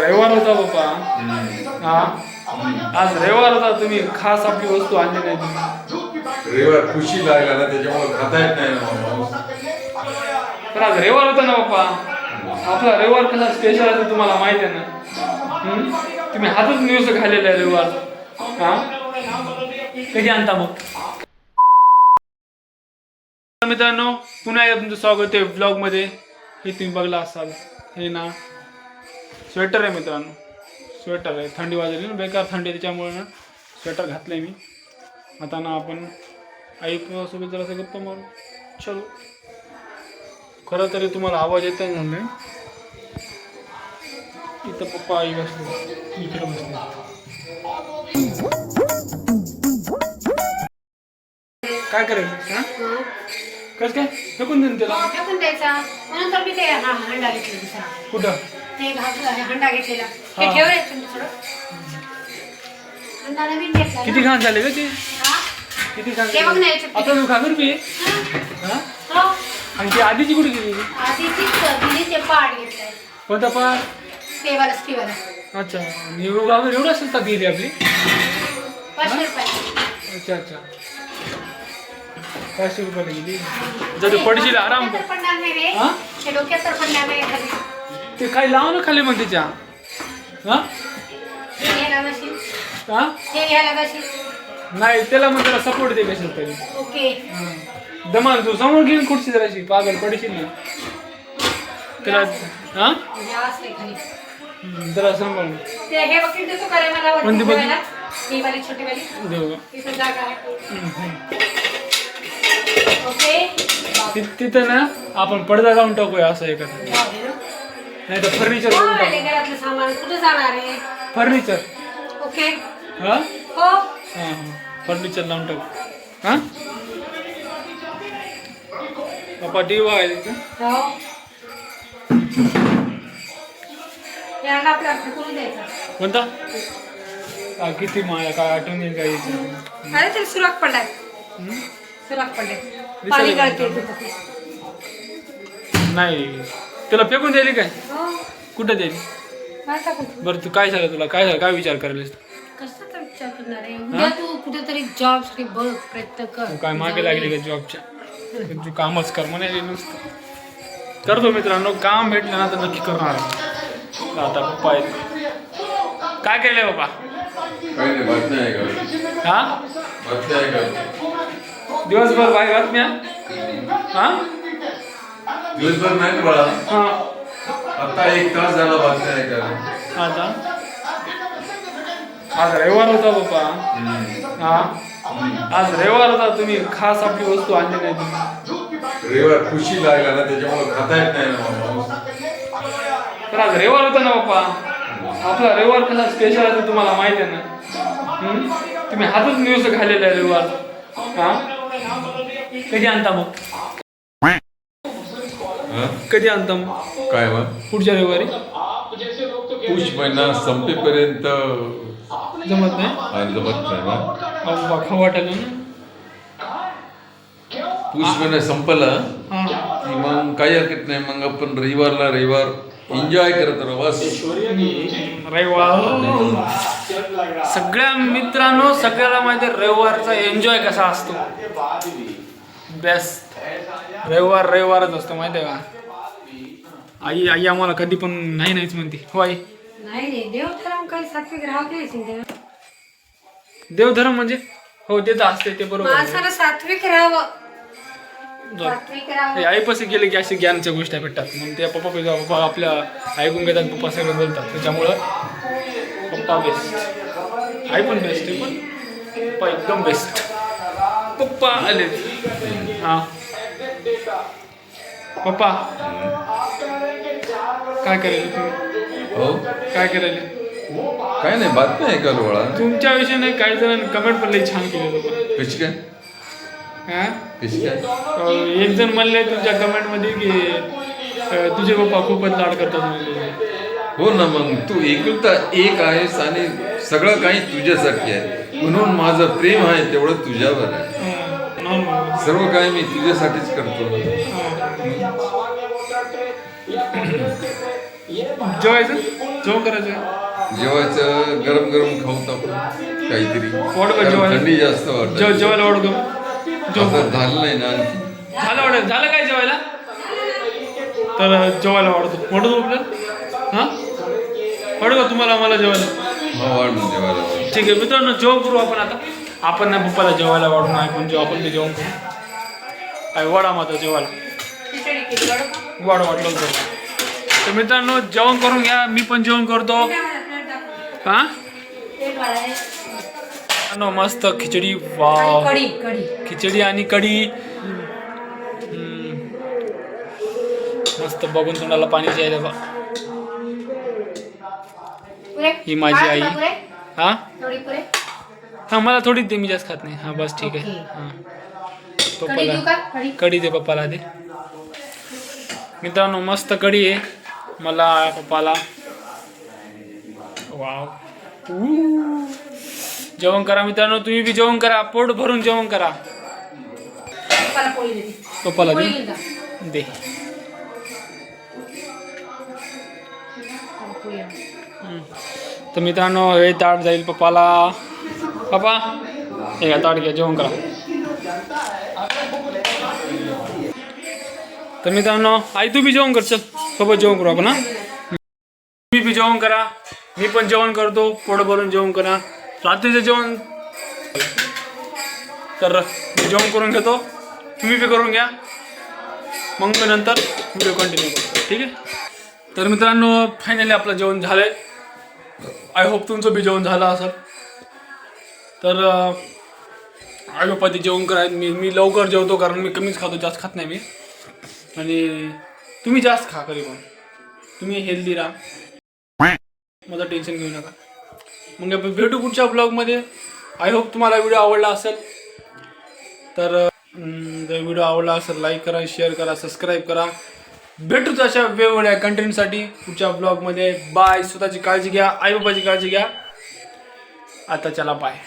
रविवार होता बाप्पा. हा? आज रविवार होता तुम्ही खास आपली वस्तू आणली नाही रविवार खुशी लागला ना त्याच्यामुळे खाता येत नाही ना. पण आज रविवार होता ना बाप्पा. आपला रविवार कसा स्पेशल आहे तुम्हाला माहिती आहे ना? हम्म? तुम्ही हातच न्यूज खाल्लेला आहे रविवार. हा? कधी आणता मग? तर मित्रांनो पुन्हा एकदा तुमचं स्वागत आहे ब्लॉगमध्ये. हे तुम्ही बघला असाल. हे ना स्वेटर आहे मित्रांनो. स्वेटर आहे. थंडी वाजली ना बेकार थंडी आहे त्याच्यामुळे ना स्वेटर घातलंय मी. आता ना आपण आई सोबत जरासं गप्पा मारू. चलो. खरं तरी तुम्हाला आवाज येत आहे म्हणले. इथं पप्पा आई बसले. इकडे बसले. काय करेल हा? कसं काय? फेकून देईन त्याला. म्हणून हा घेतला कुठं? ते हंडा घेतलेला. हा. ते ठेवले तुम्ही थोडं. हंडा नवीन घेतला किती. घाण झाले ते? किती घाण ते बघ ना याच्यात हा? हा. आणि ती आधीची कुठे गेली? आधी तीच दिली ते पाड घेतलंय. कोणता पा ते वाला स्टीवाला अच्छा आणि एवढं एवढं असेल का गेली आपली. पाचशे रुपये अच्छा अच्छा. पाचशे रुपयाला गेली. जर पडशील आराम कर डोक्यात तर पडणार नाही रे. हा? डोक्यात तर पडणार नाही खाली ते काही लाव ना खाली मग तिच्या. हा? हे घ्यायला हा? हे घ्यायला नाही त्याला मग त्याला सपोर्ट दे कशाला तरी. ओके. दमान तू समोर घेऊन खुर्ची जराशी पागल पडशील ना. त्याला हा? म्हणजे आवाज नाही खाली. हम्म, जरा सांभाळून ते हे बघ देतो का रे मला वरती कोणती बघ? ठेवायला? ही वाली छोटी वाली. देऊ का? तिथं जागा आहे. हम्म, हम्म. ओके. ति- तिथं ना आपण पडदा लावून टाकूया असं एखादं. जाऊ दे. ना. नाही तर फर्निचर करून टाकू. घरातलं सामान? कुठं जाणार आहे? Furniture okay. हा? हो. हा हा. फर्निचर लावून टाकू. हा? आहे तिथं हो. यांना आपल्या फेकून द्यायचा. कोणता? हा, किती माया काय आठवण येईल काय याची? अरे त्याला सुराख पडलाय. हम्म? सुराख पडलाय. पाणी गळते तिथं. नाही. त्याला फेकून द्यायली काय? हो. कुठं टाकू बरं तू काय झालं तुला? काय झालं? काय विचार करायला विचार करणार आहे? उद्या तू कुठेतरी जॉबसाठी बघ प्रयत्न कर. तू काय मागे लागली का जॉबच्या तू कामच कर म्हणे नुसतं. करतो मित्रांनो काम भेटलं ना तर नक्की करणार आता पप्पा आहेत. काय केलंय बाबा? काही नाही बातम्या आहे का हा? बातम्या आहे का दिवसभर बाय बातम्या हा? दिवसभर नाही हा. आता एक तास झाला बातम्या आहे का आता? आज रविवार होता बाबा. हा? आज रविवार होता तुम्ही खास आपली वस्तू आणली नाही तुम्ही. रविवार खुशी लागला ना त्याच्यामुळे खाता येत नाही ना माणूस. पण आज रविवार होता ना बाप्पा आपला रविवार कसा स्पेशल आहे ते तुम्हाला माहिती आहे ना? हम्म? तुम्ही हातच न्यूज खाल्लेला आहे रविवार. हा? कधी आणता मग? कधी आणता काय मग पुढच्या रविवारी? पुष महिना संपेपर्यंत जमत नाही? आणि जमत नाही ना? वाटायला ना? पुष महिना संपला? हा. की मग काही हरकत नाही मग आपण रविवारला रविवार एन्जॉय करत राहू बस. रविवार. सगळ्या मित्रांनो सगळ्याला माहिती आहे रविवारचा एन्जॉय कसा असतो? बेस्ट रविवार रविवारच असतो माहिती आहे का? आई आई आम्हाला कधी पण नाही नाहीच म्हणते. हो आई. नाही देवधर्म काही सात्विक म्हणजे? हो ते तर असते ते बरोबर. माणसाला सात्विक राहावं. राहावं. आईपाशी गेले की अशी ज्ञानच्या गोष्टी भेटतात. मग ते पप्पा पप्पा आपल्या ऐकून घेतात पप्पा सगळं बोलतात. त्याच्यामुळं पप्पा बेस्ट आई पण बेस्ट आहे पण पप्पा एकदम बेस्ट पप्पा आले पप्पा काय करायला तुम्ही हो? काय करायला काय नाही बातम्या आहे का बाळा तुमच्या विषयी काही जणांनी कमेंट पण लई छान केले कशी काय? हा? कशी काय? एक जण म्हणले तुमच्या कमेंटमध्ये की तुझे पप्पा खूपच लाड करतात. हो ना मग तू एकुलता एक आहेस आणि सगळं काही तुझ्यासाठी आहे. म्हणून माझं प्रेम आहे तेवढं तुझ्यावर आहे. सर्व काही मी तुझ्यासाठीच करतो. हं. जेवायचं? जेवण करायचं? जेवायचं गरम गरम खाऊ टाकू काहीतरी. वाढू? थंडी जास्त जेव वाटत जेवायला वाढू जेव. आता झालं नाही ना झालं वाटत. झालं काय जेवायला? तर जेवायला वाढतो वाढतो आपल्याला हां? वाढू का तुम्हाला मला जेवायला. हा वाढून जेवायला. वाढू. ठीक आहे. मित्रांनो जेवण करू आपण आता. आपण ना पप्पाला जेवायला वाढून पण जेव्हा आपण ते जेवण करू काय वाढा माता जेवायला. वाढू वाटलं होतं. तर मित्रांनो जेवण करून घ्या मी पण जेवण करतो. हां मस्त खिचडी. खिचडी आणि कढी. मस्त बघून तोंडाला पाणी पुरे. ही माझी आई. हा? हा मला थोडी दे मी जास्त खात नाही. हा बस ठीक आहे. हा. कढी देऊ का? पप्पाला कढी? कढी दे पप्पाला दे. मित्रांनो मस्त कढी आहे. मला पप्पाला. वाव. ऊ. जेवण करा मित्रांनो तुम्ही बी जेवण करा. पोट भरून जेवण करा. पप्पाला पोळी देते. पप्पाला पोळी दे. दे पोळी आण. हम्म. तर मित्रांनो हे ताट जाईल पप्पाला. पप्पा हे ताड ताट घ्या जेवण करा. तर मित्रांनो आई तू बी जेवण कर चल. सोबत जेवण करू आपण तुम्ही बी जेवण करा मी पण जेवण करतो पोट भरून जेवण करा. रात्रीचं जेवण तर मी जेवण करून घेतो. तुम्ही बी करून घ्या. मग मी नंतर व्हिडिओ कंटिन्यू करतो ठीक आहे? तर मित्रांनो फायनली आपलं जेवण झालंय. आय होप तुमचं बी जेवण झालं असेल. तर आय जेवण करायचं मी मी लवकर जेवतो कारण मी कमीच खातो जास्त खात नाही मी. आणि तुम्ही जास्त खा कधी पण. तुम्ही हेल्दी राहा. माझं टेन्शन घेऊ नका. मग भेटू पुढच्या ब्लॉगमध्ये आय होप तुम्हाला व्हिडिओ आवडला असेल. तर जर व्हिडिओ आवडला असेल लाईक करा शेअर करा सबस्क्राईब करा. भेटूच अशा वेगवेगळ्या कंटेंटसाठी पुढच्या ब्लॉगमध्ये बाय स्वतःची काळजी घ्या. आई बाबाची काळजी घ्या. आता चला बाय